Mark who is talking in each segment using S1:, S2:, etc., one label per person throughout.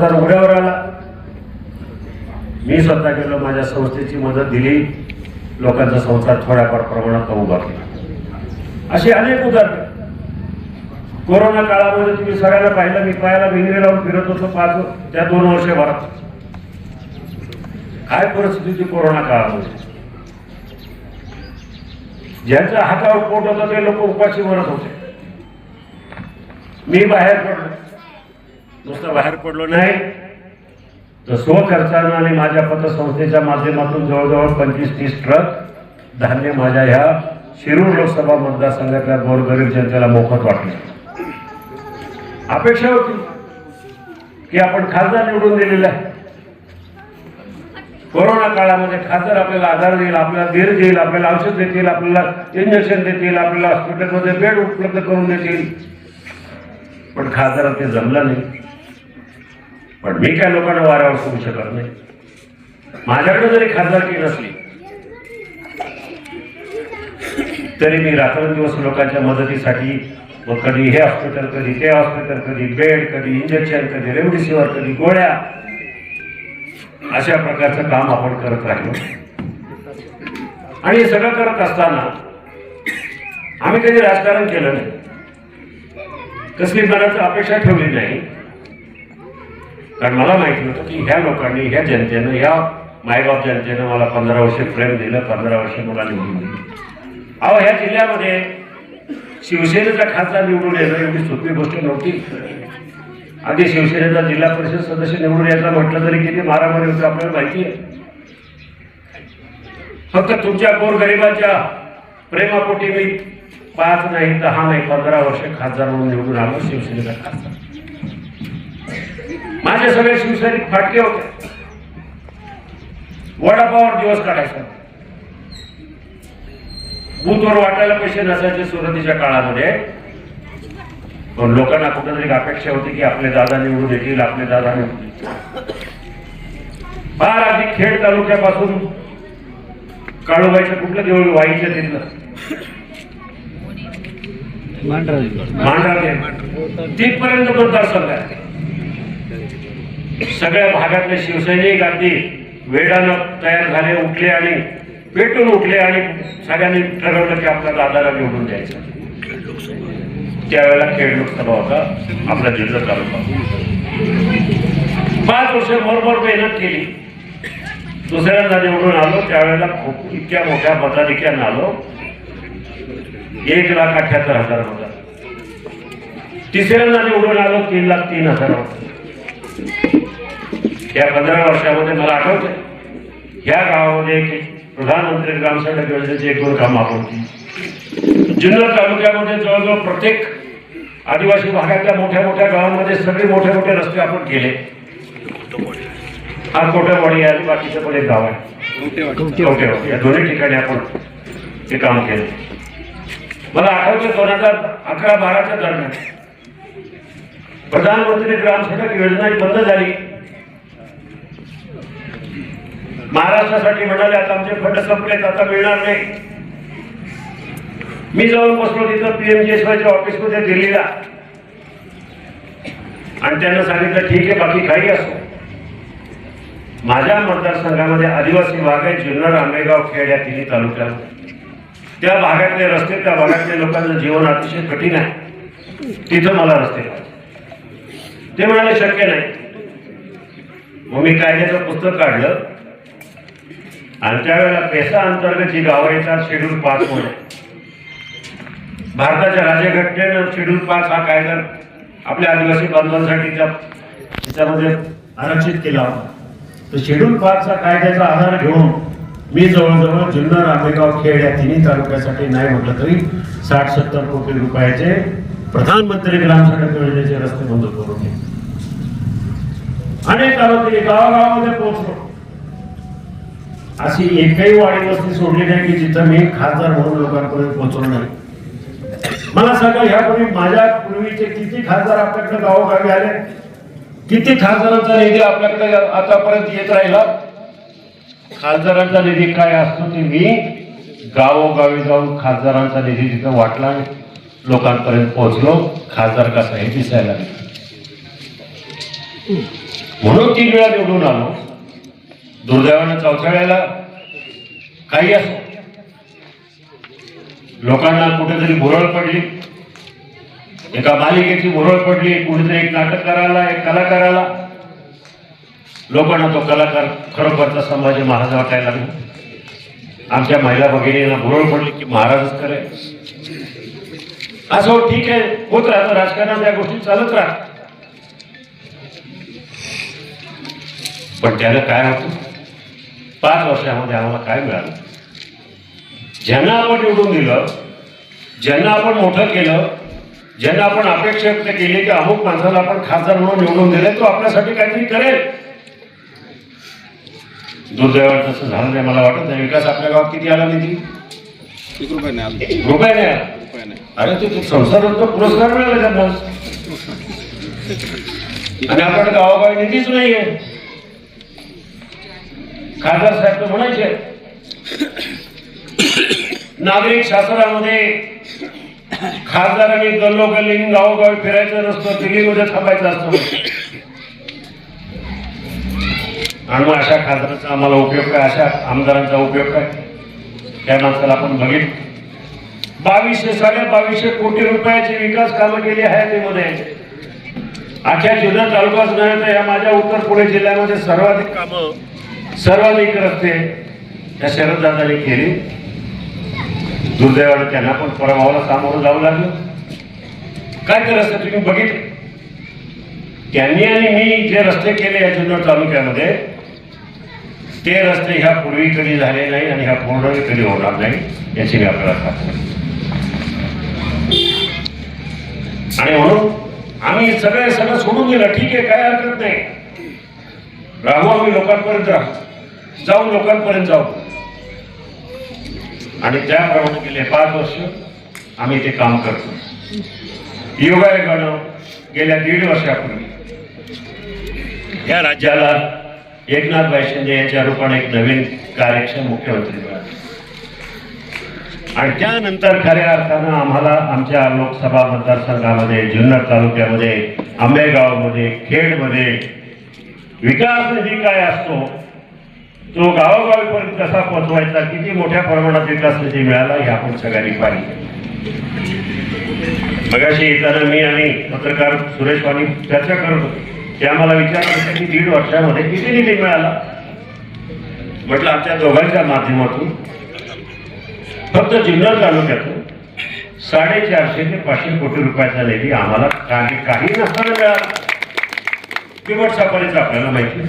S1: संसार उघड्यावर आला मी स्वतः गेलो माझ्या संस्थेची मदत दिली. लोकांचा संसार थोड्याफार प्रमाणात उभा केला. अशी अनेक उदाहरणे. कोरोना काळामध्ये तुम्ही सगळ्यांना पाहिलं मी पाहायला भिंगरी लावून फिरत होतो पाच त्या दोन वर्षभरात काय परिस्थिती होती कोरोना काळामध्ये? ज्यांच्या हातावर पोट होतं ते लोक उपाशी मरत होते. मी बाहेर पडलो. नुसतं बाहेर पडलो नाही. तर स्वखर्चानं आणि माझ्या पतसंस्थेच्या माध्यमातून जवळजवळ पंचवीस तीस ट्रक धान्य माझ्या ह्या शिरूर लोकसभा मतदारसंघातल्या गोरगरीब जनतेला मोफत वाटले. अपेक्षा होती की आपण खासदार निवडून दिलेला आहे. कोरोना काळामध्ये खासदार आपल्याला आधार देईल आपल्याला धीर देईल आपल्याला औषध देतील आपल्याला इंजेक्शन देतील आपल्याला हॉस्पिटलमध्ये बेड उपलब्ध करून देतील. पण खासदार ते जमलं नाही. पण मी काय लोकांना वाऱ्यावर सोडू शकत नाही. माझ्याकडे जरी खासदारकी नसली तरी मी रात्रंदिवस लोकांच्या मदतीसाठी व कधी हे हॉस्पिटल कधी ते हॉस्पिटल कधी बेड कधी इंजेक्शन कधी रेमडेसिवीर कधी गोळ्या अशा प्रकारचं काम आपण करत राहिलो. आणि हे सगळं करत असताना आम्ही कधी राजकारण केलं नाही. कसली मनाची अपेक्षा ठेवली नाही. कारण मला माहिती होतं की ह्या लोकांनी ह्या जनतेनं ह्या मायबाप जनतेनं मला पंधरा वर्ष प्रेम दिलं पंधरा वर्ष मला निवडून दिली. अहो ह्या जिल्ह्यामध्ये शिवसेनेचा खासदार निवडून येणं एवढी सोपी गोष्ट नव्हती. अगदी शिवसेनेचा जिल्हा परिषद सदस्य निवडून यायचा म्हटलं तरी किती मारामारी होतं आपल्याला माहिती आहे. फक्त तुमच्या गोरगरिबांच्या प्रेमापोटी मी पाच नाही दहा नाही पंधरा वर्ष खासदार म्हणून निवडून आलो शिवसेनेचा खासदार. माझे सगळे शिवसैनिक फाटके होते. वडापावर दिवस काढायचा. बूथवर वाटायला पैसे नसायचे सुरुवातीच्या काळामध्ये. पण लोकांना कुठेतरी अपेक्षा होती की आपले दादा निवडून येतील आपले दादा फार अगदी खेड तालुक्यापासून काळूबाईचं कुठलं देऊळ वाईच्या तिथलं? मांडराव तिथपर्यंत मतदारसंघ आहे सगळ्या भागातले शिवसैनिक अगदी वेळानं तयार झाले उठले आणि पेटून उठले आणि सगळ्यांनी ठरवलं की आपल्या दादाला निवडून द्यायचं. त्यावेळेला खेड लोकसभा होता आपला जिल्हा तालुका. पाच वर्ष बरोबर मेहनत केली. दुसऱ्यांदा निवडून आलो त्यावेळेला खूप इतक्या मोठ्या मताधिक्यानं आलो. एक लाख अठ्याहत्तर हजार होता. तिसऱ्यांदा निवडून आलो तीन लाख तीन हजार होता. या पंधरा वर्षामध्ये मला आठवत या गावामध्ये प्रधानमंत्री ग्रामसडक योजनेची एक दोन कामं आपण जुन्नर तालुक्यामध्ये जवळजवळ प्रत्येक आदिवासी भागातल्या मोठ्या मोठ्या गावांमध्ये सगळे मोठे मोठे रस्ते आपण केले. हा कोटेवाडी आहे आणि बाकीचं पण एक गाव आहे. या दोन्ही ठिकाणी आपण ते काम केलं. मला आठवतं दोन हजार अकरा बाराच्या दरम्यान प्रधानमंत्री ग्रामसडक योजना ही बंद झाली. महाराष्ट्रासाठी म्हणाले आता आमचे फंड संपलेत आता मिळणार नाही. मी जाऊन बसलो तिथं पीएमजीएसवायच्या ऑफिसमध्ये दिल्लीला. आणि त्यांना सांगितलं ठीक आहे बाकी काही असो. माझ्या मतदारसंघामध्ये आदिवासी भाग आहे जुन्नर आंबेगाव खेड या तिन्ही तालुक्यात त्या भागातले रस्ते त्या भागातल्या लोकांचं जीवन अतिशय कठीण आहे. तिथं मला रस्ते पाहिजे. ते म्हणाले शक्य नाही. मग मी कायद्याचं पुस्तक काढलं. आणि त्यावेळेला पेसा अंतर्गत जी गावं येतात शेड्यूल पाच मध्ये. भारताच्या राज्यघटनेनं शेड्यूल पाच हा कायदा आपल्या आदिवासी बांधवांसाठी त्याच्यामध्ये आरक्षित केला होता. तर शेड्यूल पाचचा कायद्याचा आधार घेऊन मी जवळजवळ जुन्नर आंबेगाव खेड या तिन्ही तालुक्यासाठी नाही म्हटलं तरी साठ सत्तर कोटी रुपयाचे प्रधानमंत्री ग्राम सडक योजनेचे रस्ते मंजूर करून दिले अनेक आरोग्य गावागावामध्ये पोहोचलो अशी एकही वाडी वस्ती सोडली नाही की जिथं मी खासदार म्हणून लोकांपर्यंत पोहोचलो नाही. मला सांगा ह्यापूर्वी माझ्या पूर्वीचे किती खासदार आपल्याकडे गावोगावी आले? किती खासदारांचा निधी आपल्याकडे आतापर्यंत येत राहिला? खासदारांचा निधी काय असतो ते मी गावोगावी जाऊन खासदारांचा निधी तिथं वाटला लोकांपर्यंत पोहोचलो खासदार कसा हे दिसायला लागलं. म्हणून तीन वेळा निवडून आलो. दुर्दैवानं चौथ्या वेळेला काही असो. लोकांना कुठेतरी भुरळ पडली. एका मालिकेची भुरळ पडली कुठेतरी एक नाटक करायला एक कलाकाराला लोकांना तो कलाकार खरोखरचा संभाजी महाराज वाटायला लागला. आमच्या महिला भगिनींना भुरळ पडली की महाराजच करे असं हो, ठीक आहे. होत राहतं. राजकारणात या गोष्टी चालत राहतात. पण त्याला काय होतं पाच वर्षामध्ये आम्हाला काय मिळालं? ज्यांना आपण निवडून दिलं ज्यांना आपण मोठं केलं ज्यांना आपण अपेक्षा व्यक्त केली की अमुक माणसाला आपण खासदार म्हणून निवडून दिले तो आपल्यासाठी काहीतरी करेल. दुर्दैवानं तसं झालं नाही मला वाटत नाही. विकास आपल्या गावात किती आला निधी?
S2: रुपये नाही आला.
S1: अरे ते संसाराचा पुरस्कार मिळाला त्यांना आणि आपण गावागावी निधीच नाहीये. खासदार साहेब तर म्हणायचे नागरिक शासनामध्ये खासदारांनी गल्लोगल्ली गावोगावी फिरायचं नसतं दिल्लीमध्ये थांबायचं असतं आणि मग अशा खासदाराचा आम्हाला उपयोग काय? अशा आमदारांचा उपयोग काय? त्या माणसाला आपण बघितलं. बावीसशे साडे बावीसशे कोटी रुपयाचे विकास कामं केली आहे त्यामध्ये अख्या जिल्हा तालुकाच नव्हे तर या माझ्या उत्तर पुणे जिल्ह्यामध्ये सर्वाधिक कामं सर्वाधिक रस्ते या शरददादांनी केली. दुर्दैवाने त्यांना पण पराभवाला सामोरं जावं लागलं. काय ते रस्ते तुम्ही बघितले? त्यांनी आणि मी जे रस्ते केले या जुन्नर तालुक्यामध्ये ते रस्ते ह्या पूर्वी कधी झाले नाही आणि ह्या पूर्ण कधी होणार नाही याची मी आपल्याला खात्री आणि म्हणून आम्ही सगळे सगळं सोडून दिलं ठीक आहे काय हरकत नाही. राहू आम्ही लोकांपर्यंत राहू. जाऊ लोकांपर्यंत जाऊ. आणि त्याप्रमाणे गेले पाच वर्ष आम्ही ते काम करतो. योगायोगानं गेल्या दीड वर्षापूर्वी या राज्याला एकनाथ शिंदे यांच्या रूपाने एक नवीन कार्यक्षम मुख्यमंत्री मिळाले. आणि त्यानंतर खऱ्या अर्थानं आम्हाला आमच्या लोकसभा मतदारसंघामध्ये जुन्नर तालुक्यामध्ये आंबेगावमध्ये खेडमध्ये विकास निधी काय असतो तो गावोगावीपर्यंत कसा पोहोचवायचा किती मोठ्या प्रमाणात विकास निधी मिळाला हे आपण सगळ्यांनी पाहिजे मगाशी येताना मी आणि पत्रकार सुरेश वाणी चर्चा करत होतो. ते आम्हाला विचारत की दीड वर्षामध्ये किती निधी मिळाला? म्हटलं आमच्या दोघांच्या माध्यमातून फक्त जिल्हा तालुक्यातून साडेचारशे ते पाचशे कोटी रुपयाचा निधी आम्हाला काही काही नसताना मिळाला. किंमत सापारीचं आपल्याला माहिती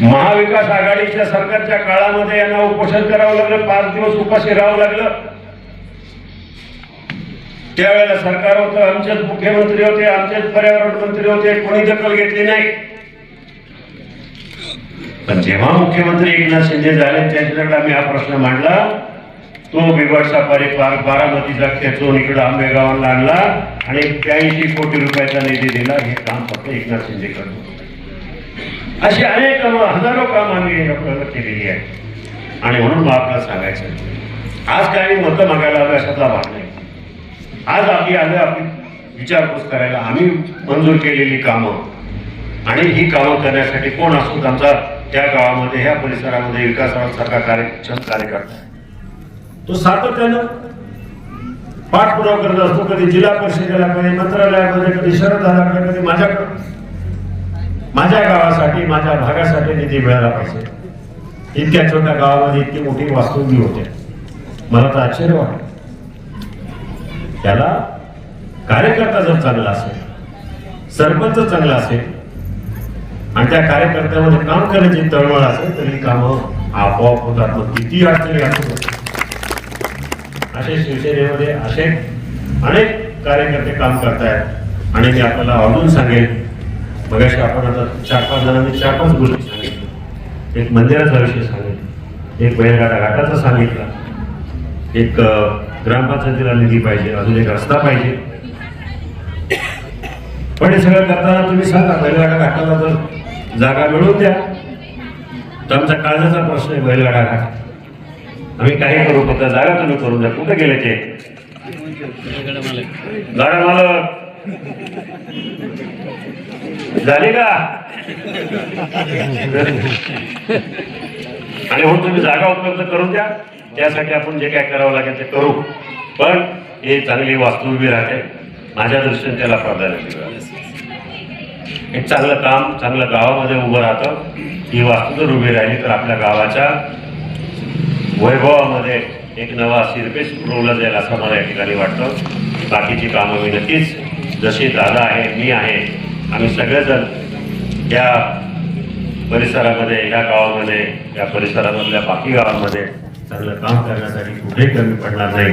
S1: महाविकास आघाडीच्या सरकारच्या काळामध्ये यांना उपोषण करावं लागलं पाच दिवस उपाशी राहावं लागलं. त्यावेळेला सरकार होतं आमचेच मुख्यमंत्री होते आमचेच पर्यावरण मंत्री होते कोणी दखल घेतली नाही. पण जेव्हा मुख्यमंत्री एकनाथ शिंदे झाले त्यांच्याकडे आम्ही हा प्रश्न मांडला. तो बिबट सफारी पार्क बारामतीचा खेचून इकडं आंबेगावाला आणला आणि ब्याऐंशी कोटी रुपयाचा निधी दिला. हे काम फक्त एकनाथ शिंदे करतो अशी अनेक कामं हजारो काम आम्ही आपल्याला केलेली आहे आणि म्हणून मग आपल्याला सांगायचं आज काही मतं मागायला आलं अशातला भाग नाही. आज आपली आलं आपली विचारपूस करायला. आम्ही मंजूर केलेली कामं. आणि ही कामं करण्यासाठी कोण असतो आमचा त्या गावामध्ये ह्या परिसरामध्ये विकासासारखा कार्यक्षम कार्यकर्ता आहे. तो सातत्यानं पाठपुरावा करत असतो. कधी जिल्हा परिषदेला कधी मंत्रालयामध्ये कधी शरदाराकडे कधी माझ्याकडे. माझ्या गावासाठी माझ्या भागासाठी निधी मिळाला पाहिजे. इतक्या छोट्या गावामध्ये इतकी मोठी वास्तुंगी होते. मला तर आश्चर्य वाटत. त्याला कार्यकर्ता जर चांगला असेल सरपंच चांगला असेल आणि त्या कार्यकर्त्यामध्ये काम करण्याची तळमळ असेल तर ही कामं आपोआप होतात. मग किती अडचणी असू असे शिवसेनेमध्ये असे अनेक कार्यकर्ते काम करतायत. आणि मी आपल्याला अजून सांगेल मग आपण आता चार पाच जणांनी चार पाच गोष्टी सांगितल्या. एक मंदिराचा विषय सांगितला एक बैलगाडा घाटाचा सांगितला एक ग्रामपंचायतीला निधी पाहिजे अजून एक रस्ता पाहिजे. पण हे सगळं करताना तुम्ही सांगा बैलगाडा घाटाला जर जागा मिळवून द्या. तर आमचा काळजाचा प्रश्न आहे बैलगाडा घाट आम्ही काही करू फक्त जागा तुम्ही करून द्या. कुठे गेले ते? गाडा मालक. झाली का? आणि हो तुम्ही जागा उपलब्ध करून द्या. त्यासाठी आपण जे काय करावं लागेल ते करू. पण हे चांगली वास्तू उभी राहते. माझ्या दृष्टीने त्याला प्राधान्य दिलं. एक चांगलं काम चांगलं गावामध्ये उभं राहतं. ही वास्तू जर उभी राहिली तर आपल्या गावाच्या वैभवामध्ये एक नवा शिरपेश रोवला जाईल असं मला या ठिकाणी वाटतं. बाकीची कामं मी नक्कीच जशी दादा आहे मी आहे आम्ही सगळेजण या परिसरामध्ये या गावामध्ये या परिसरामधल्या बाकी गावांमध्ये चांगलं काम करण्यासाठी कुठेही कमी पडणार नाही.